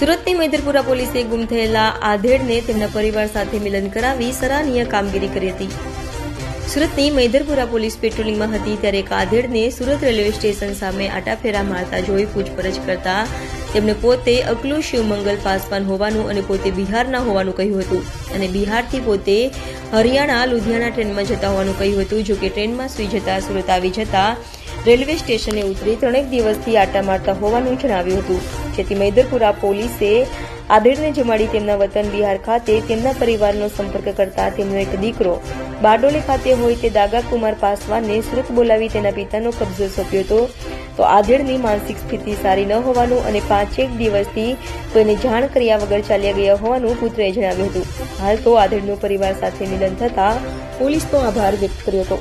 સુરતની મૈદરપુરા પોલીસે ગુમ થયેલા આધેડને તેમના પરિવાર સાથે મિલન કરાવી સરાહનીય કામગીરી કરી હતી. સુરતની મૈદરપુરા પોલીસ પેટ્રોલિંગમાં હતી ત્યારે એક આધેડને સુરત રેલવે સ્ટેશન સામે આટાફેરા મારતા જોઈ પૂછપરછ કરતા તેમણે પોતે અકલુ શિવમંગલ પાસવાન હોવાનું અને પોતે બિહારના હોવાનું કહ્યું હતું અને બિહારથી પોતે હરિયાણા, લુધિયાણા ટ્રેનમાં જતા હોવાનું કહ્યું હતું જોકે ટ્રેનમાં સુઈ જતા સુરત આવી જતા રેલવે સ્ટેશને ઉતરી ત્રણેક દિવસથી આટા મારતા હોવાનું જણાવ્યું હતું. જેથી મૈદરપુરા પોલીસે આધેડને જમાડી તેમના વતન બિહાર ખાતે તેમના પરિવારનો સંપર્ક કરતા તેમનો એક દીકરો બારડોલી ખાતે હોય તે દાગા કુમાર પાસવાનને સુરત બોલાવી તેના પિતાનો કબજો સોંપ્યો હતો. તો આધેડની માનસિક સ્થિતિ સારી ન હોવાનું અને પાંચેક દિવસથી કોઈને જાણ કર્યા વગર ચાલ્યા ગયા હોવાનું પુત્રએ જણાવ્યું હતું. હાલ તો આધેડનું પરિવાર સાથે મિલન થતા પોલીસનો આભાર વ્યક્ત કર્યો હતો.